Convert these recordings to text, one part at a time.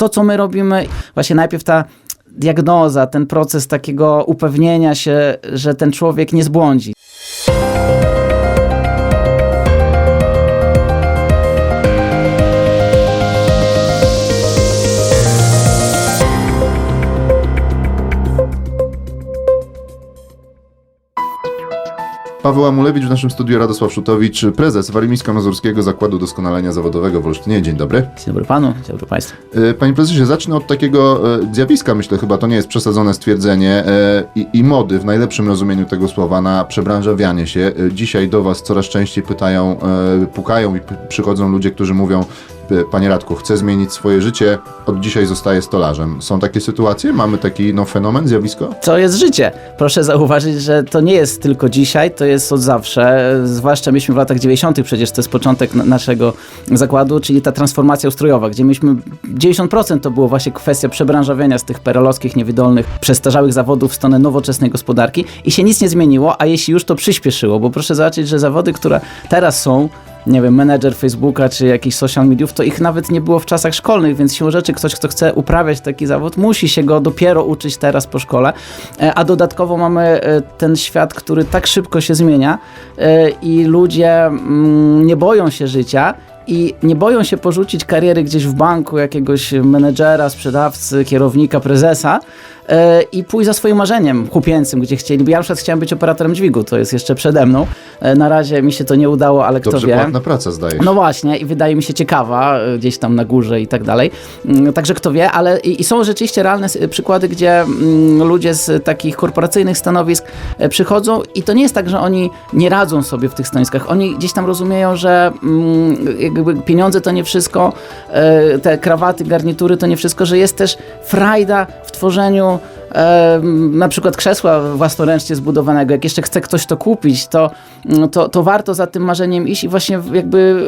to, co my robimy, właśnie najpierw ta diagnoza, ten proces takiego upewnienia się, że ten człowiek nie zbłądzi. Paweł Amulewicz w naszym studiu, Radosław Szutowicz, prezes Warmińsko-Mazurskiego Zakładu Doskonalenia Zawodowego w Olsztynie. Dzień dobry. Dzień dobry panu, dzień dobry państwu. E, Panie prezesie, zacznę od takiego e, zjawiska, myślę chyba, to nie jest przesadzone stwierdzenie, e, i, i mody w najlepszym rozumieniu tego słowa na przebranżawianie się. Dzisiaj do Was coraz częściej pytają, pukają i przychodzą ludzie, którzy mówią, Panie Radku, chcę zmienić swoje życie, od dzisiaj zostaję stolarzem. Są takie sytuacje? Mamy taki no, fenomen, zjawisko? To jest życie. Proszę zauważyć, że to nie jest tylko dzisiaj, to jest od zawsze. Zwłaszcza myśmy w latach 90. przecież to jest początek na- naszego zakładu, czyli ta transformacja ustrojowa, gdzie myśmy 90% to było właśnie kwestia przebranżawienia z tych perelowskich, niewydolnych, przestarzałych zawodów w stronę nowoczesnej gospodarki i się nic nie zmieniło, a jeśli już to przyspieszyło, bo proszę zobaczyć, że zawody, które teraz są, nie wiem, menedżer Facebooka czy jakichś social mediów, to ich nawet nie było w czasach szkolnych, więc siłą rzeczy ktoś, kto chce uprawiać taki zawód, musi się go dopiero uczyć teraz po szkole, E, a dodatkowo mamy e, ten świat, który tak szybko się zmienia e, i ludzie mm, nie boją się życia i nie boją się porzucić kariery gdzieś w banku, jakiegoś menedżera, sprzedawcy, kierownika, prezesa e, i pójść za swoim marzeniem chłopięcym, gdzie chcieli. Ja na przykład chciałem być operatorem dźwigu, to jest jeszcze przede mną. E, Na razie mi się to nie udało, ale kto Dobrze wie. płatna praca, zdaje się. No właśnie, i wydaje mi się ciekawa, y, gdzieś tam na górze i tak dalej. Mm, Także kto wie, ale i, i są rzeczywiście realne przykłady, gdzie mm, ludzie z takich korporacyjnych stanowisk przychodzą i to nie jest tak, że oni nie radzą sobie w tych stanowiskach. Oni gdzieś tam rozumieją, że mm, pieniądze to nie wszystko, e, te krawaty, garnitury to nie wszystko, że jest też frajda w tworzeniu e, na przykład krzesła własnoręcznie zbudowanego, jak jeszcze chce ktoś to kupić, to, mm, to, to warto za tym marzeniem iść i właśnie jakby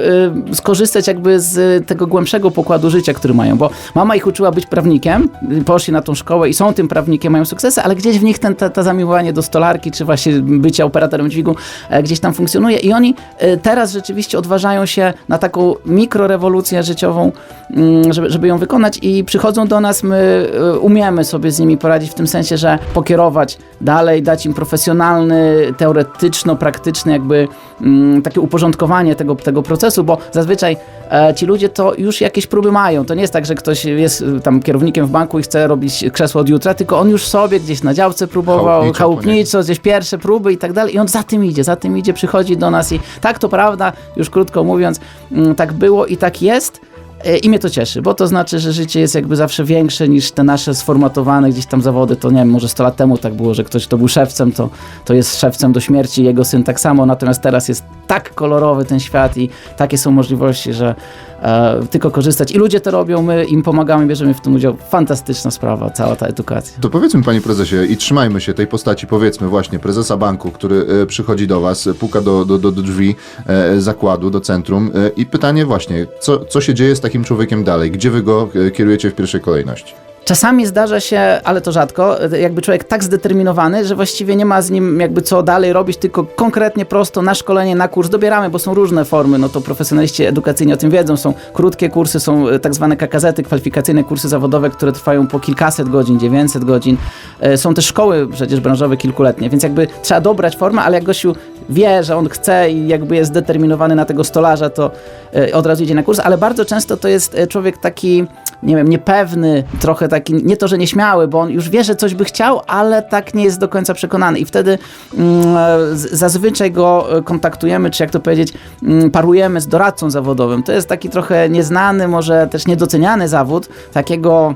e, skorzystać jakby z tego głębszego pokładu życia, który mają, bo mama ich uczyła być prawnikiem, poszli na tą szkołę i są tym prawnikiem, mają sukcesy, ale gdzieś w nich ten, ta, ta zamiłowanie do stolarki, czy właśnie bycia operatorem dźwigu e, gdzieś tam funkcjonuje. I oni e, teraz rzeczywiście odważają się na taką mikrorewolucję życiową, mm, żeby, żeby ją wykonać. I przychodzą do nas, my e, umiemy sobie z nimi poradzić w tym sensie, że pokierować dalej, dać im profesjonalny, teoretyczno-praktyczny jakby mm, takie uporządkowanie tego, tego procesu, bo zazwyczaj e, ci ludzie to już jakieś próby mają. To nie jest tak, że ktoś jest e, tam kierownikiem w banku i chce robić krzesło od jutra, tylko on już sobie gdzieś na działce próbował, Chałupniczo chałupniczo, gdzieś pierwsze próby i tak dalej i on za tym idzie, za tym idzie, przychodzi do nas i tak to prawda, już krótko mówiąc, mm, tak było i tak jest. E, I mnie to cieszy, bo to znaczy, że życie jest jakby zawsze większe niż te nasze sformatowane gdzieś tam zawody. To nie wiem, może 100 lat temu tak było, że ktoś, kto był szewcem, to, to jest szewcem do śmierci, jego syn tak samo. Natomiast teraz jest tak kolorowy ten świat i takie są możliwości, że e, tylko korzystać. I ludzie to robią, my im pomagamy, bierzemy w tym udział. Fantastyczna sprawa, cała ta edukacja. To powiedzmy, panie prezesie, i trzymajmy się tej postaci, powiedzmy właśnie, prezesa banku, który e, przychodzi do was, puka do, do, do drzwi e, zakładu, do centrum e, i pytanie właśnie, co, co się dzieje z takim człowiekiem dalej? Gdzie wy go e, kierujecie w pierwszej kolejności? Czasami zdarza się, ale to rzadko, jakby człowiek tak zdeterminowany, że właściwie nie ma z nim jakby co dalej robić, tylko konkretnie prosto na szkolenie, na kurs dobieramy, bo są różne formy, no to profesjonaliści edukacyjni o tym wiedzą, są krótkie kursy, są e, tak zwane KKZ-y, kwalifikacyjne kursy zawodowe, które trwają po kilkaset godzin, 900 godzin. E, Są też szkoły przecież branżowe kilkuletnie, więc jakby trzeba dobrać formę, ale jak gościu wie, że on chce i jakby jest zdeterminowany na tego stolarza, to e, od razu idzie na kurs, ale bardzo często to jest człowiek taki, nie wiem, niepewny, trochę taki, nie to, że nieśmiały, bo on już wie, że coś by chciał, ale tak nie jest do końca przekonany i wtedy mm, e, zazwyczaj go e, kontaktujemy, czy jak to powiedzieć, mm, parujemy z doradcą zawodowym. To jest taki trochę nieznany, może też niedoceniany zawód, takiego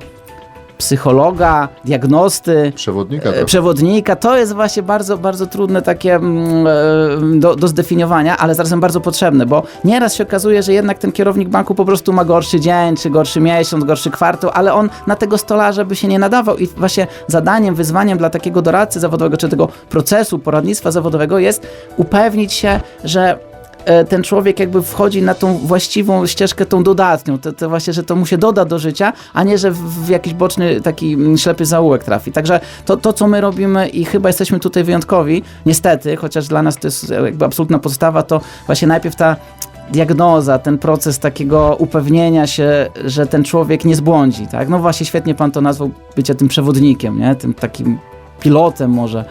psychologa, diagnosty, Przewodnika e, trochę. przewodnika, to jest właśnie bardzo, bardzo trudne takie mm, e, do, do zdefiniowania, ale zarazem bardzo potrzebne, bo nieraz się okazuje, że jednak ten kierownik banku po prostu ma gorszy dzień, czy gorszy miesiąc, gorszy kwartał, ale on na tego stolarza by się nie nadawał i właśnie zadaniem, wyzwaniem dla takiego doradcy zawodowego, czy tego procesu poradnictwa zawodowego jest upewnić się, że ten człowiek jakby wchodzi na tą właściwą ścieżkę, tą dodatnią, to, to właśnie, że to mu się doda do życia, a nie, że w, jakiś boczny taki mm, ślepy zaułek trafi. Także to, to, co my robimy i chyba jesteśmy tutaj wyjątkowi, niestety, chociaż dla nas to jest jakby absolutna podstawa, to właśnie najpierw ta diagnoza, ten proces takiego upewnienia się, że ten człowiek nie zbłądzi, tak? No właśnie, świetnie pan to nazwał, bycie tym przewodnikiem, nie? Tym takim pilotem może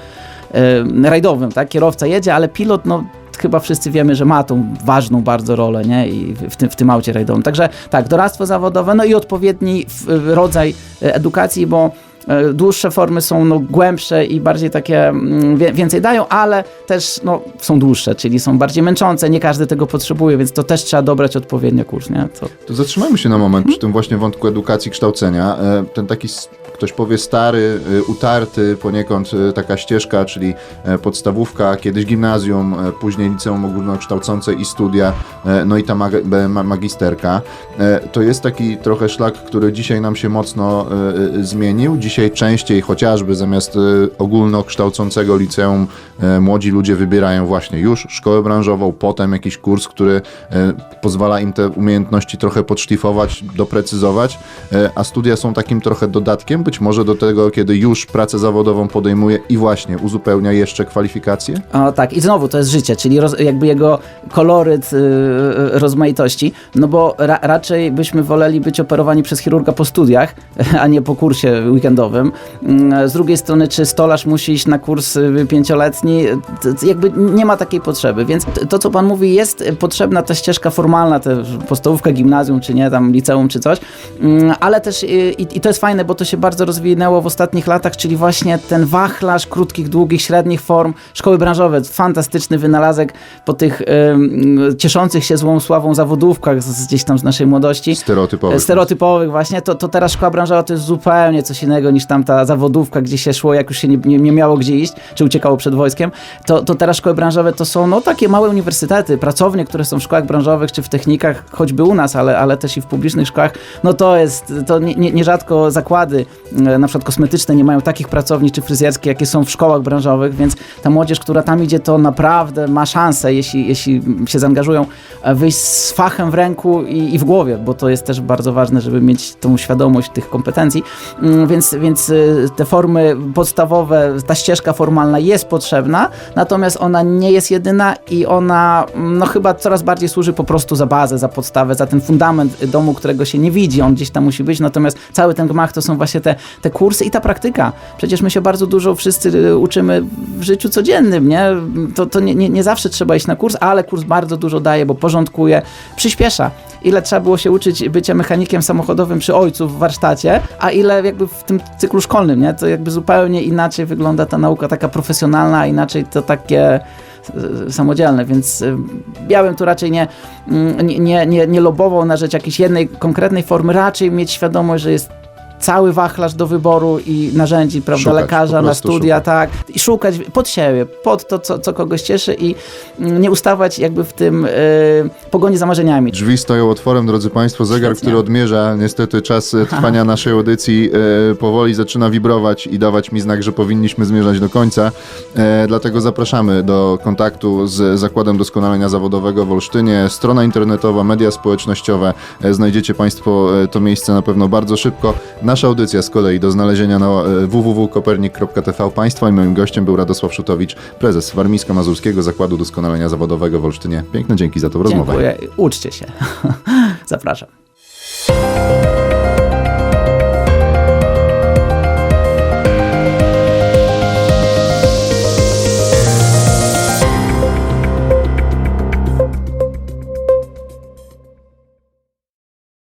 e, rajdowym, tak? Kierowca jedzie, ale pilot, no chyba wszyscy wiemy, że ma tą ważną bardzo rolę, nie? I w- tym, w tym aucie rajdowym. Także tak, doradztwo zawodowe, no i odpowiedni rodzaj e, edukacji, bo e, dłuższe formy są no, głębsze i bardziej takie mm, więcej dają, ale też no, są dłuższe, czyli są bardziej męczące, nie każdy tego potrzebuje, więc to też trzeba dobrać odpowiednio kurs, nie? To, To zatrzymajmy się na moment przy tym właśnie wątku edukacji, kształcenia. E, Ten taki, ktoś powie stary, e, utarty poniekąd e, taka ścieżka, czyli e, podstawówka, kiedyś gimnazjum, e, później liceum ogólnokształcące i studia, e, no i ta magisterka. To jest taki trochę szlak, który dzisiaj nam się mocno zmienił. Dzisiaj częściej chociażby zamiast ogólnokształcącego liceum młodzi ludzie wybierają właśnie już szkołę branżową, potem jakiś kurs, który pozwala im te umiejętności trochę podszlifować, doprecyzować, a studia są takim trochę dodatkiem, być może do tego, kiedy już pracę zawodową podejmuje i właśnie uzupełnia jeszcze kwalifikacje? O, tak, i znowu to jest życie, czyli roz, jakby jego koloryt y, y, rozmaitości, no bo ra, raczej byśmy woleli być operowani przez chirurga po studiach, a nie po kursie weekendowym. Mm, Z drugiej strony, czy stolarz musi iść na kurs y, pięcioletni, jakby nie ma takiej potrzeby, więc to, co pan mówi, jest potrzebna ta ścieżka formalna, te podstawówka, gimnazjum, czy nie, tam liceum, czy coś, Mm, ale też y, i, i to jest fajne, bo to się bardzo rozwinęło w ostatnich latach, czyli właśnie ten wachlarz krótkich, długich, średnich form, szkoły branżowe, fantastyczny wynalazek po tych cieszących się złą sławą zawodówkach z, gdzieś tam z naszej młodości. Stereotypowych. Stereotypowych właśnie, to, to teraz szkoła branżowa to jest zupełnie coś innego niż tamta zawodówka, gdzie się szło, jak już się nie, nie, nie miało gdzie iść, czy uciekało przed wojskiem, to, to teraz szkoły branżowe to są no takie małe uniwersytety, pracownie, które są w szkołach branżowych, czy w technikach, choćby u nas, ale, ale też i w publicznych szkołach, no to jest, to nie- nie- nierzadko zakłady, e, na przykład kosmetyczne nie mają takich pracowni, czy fryzjerskie, jakie są w szkołach branżowych, więc ta młodzież, która tam idzie, to naprawdę ma szansę, jeśli, jeśli się zaangażują, e, wyjść z fachem w ręku i, i w głowie, bo to jest też bardzo ważne, żeby mieć tą świadomość tych kompetencji. Mm, Więc, więc y, te formy podstawowe, ta ścieżka formalna jest potrzebna, natomiast ona nie jest jedyna i ona mm, no chyba coraz bardziej służy po prostu za bazę, za podstawę, za ten fundament domu, którego się nie widzi, on gdzieś tam musi być, natomiast cały ten gmach to są właśnie te, te kursy i ta praktyka. Przecież my się bardzo dużo wszyscy y, uczymy w życiu codziennym, nie? To, to nie, nie, nie zawsze trzeba iść na kurs, ale kurs bardzo dużo daje, bo porządkuje, przyspiesza. Ile trzeba było się uczyć bycia mechanikiem samochodowym przy ojcu w warsztacie, a ile jakby w tym cyklu szkolnym, nie? To jakby zupełnie inaczej wygląda ta nauka taka profesjonalna, a inaczej to takie y, samodzielne, więc y, ja bym tu raczej nie, mm, nie, nie, nie lobował na rzecz jakiejś jednej konkretnej formy, raczej mieć świadomość, że jest cały wachlarz do wyboru i narzędzi, prawda, Szukać, lekarza na studia, tak, i szukać pod siebie, pod to, co, co kogoś cieszy i mm, nie ustawać jakby w tym y, pogoni za marzeniami. Drzwi stoją otworem, drodzy Państwo. Zegar, Świetnie. który odmierza niestety czas e, trwania naszej audycji, e, powoli zaczyna wibrować i dawać mi znak, że powinniśmy zmierzać do końca. E, dlatego zapraszamy do kontaktu z Zakładem Doskonalenia Zawodowego w Olsztynie. Strona internetowa, media społecznościowe. Znajdziecie Państwo to miejsce na pewno bardzo szybko. Nasza audycja z kolei do znalezienia na e, www.kopernik.tv Państwa i moim gościem był Radosław Szutowicz, prezes Warmińsko-Mazurskiego Zakładu Doskonalenia Zawodowego w Olsztynie. Piękne dzięki za tą rozmowę. Dziękuję. Uczcie się. Zapraszam.